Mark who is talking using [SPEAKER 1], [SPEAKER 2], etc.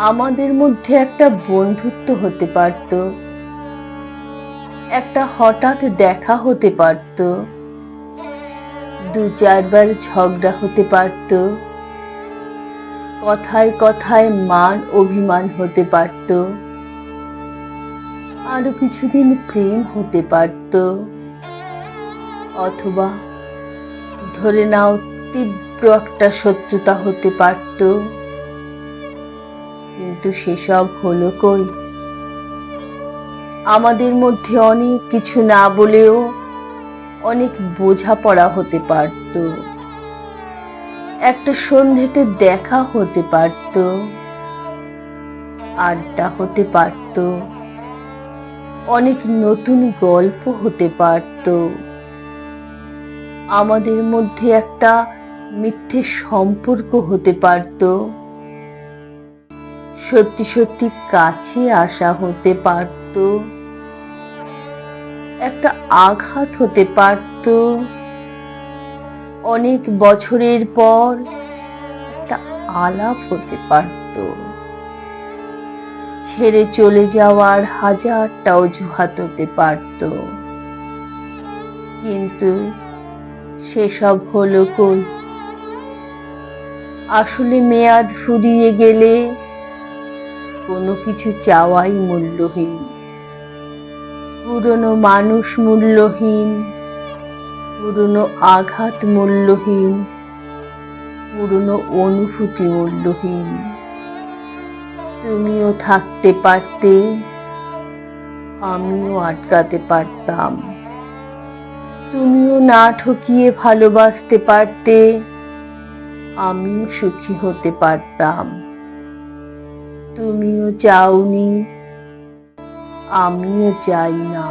[SPEAKER 1] আমাদের মধ্যে একটা বন্ধুত্ব হতে পারত। একটা হঠাৎ দেখা হতে পারত। দু চারবার ঝগড়া হতে পারত। কথায় কথায় মান অভিমান হতে পারত। আরও কিছুদিন প্রেম হতে পারত। অথবা ধরে নাও তীব্র একটা শত্রুতা হতে পারত। কিন্তু সেসব হলো কই? আমাদের মধ্যে অনেক কিছু না বলেও অনেক বোঝাপড়া হতে পারত। একটা সন্ধেতে দেখা হতে পারত। আড্ডা হতে পারত। অনেক নতুন গল্প হতে পারত। আমাদের মধ্যে একটা মিথ্যে সম্পর্ক হতে পারত। সত্যি সত্যি কাছে আসা হতে পারত। একটা আঘাত হতে পারত। অনেক বছরের পর একটা আলাপ হতে পারত। ছেড়ে চলে যাওয়ার হাজারটা অজুহাত হতে পারত। কিন্তু সেসব হলো কই? আসলে মেয়াদ ফুরিয়ে গেলে কোনো কিছু চাওয়াই মূল্যহীন। পুরনো মানুষ মূল্যহীন, পুরনো আঘাত মূল্যহীন, পুরনো অনুভূতি মূল্যহীন। তুমিও থাকতে পারতে, আমিও আটকাতে পারতাম। তুমিও না ঠকিয়ে ভালোবাসতে পারতে, আমিও সুখী হতে পারতাম। তুমিও চাওনি আমিও চাই না।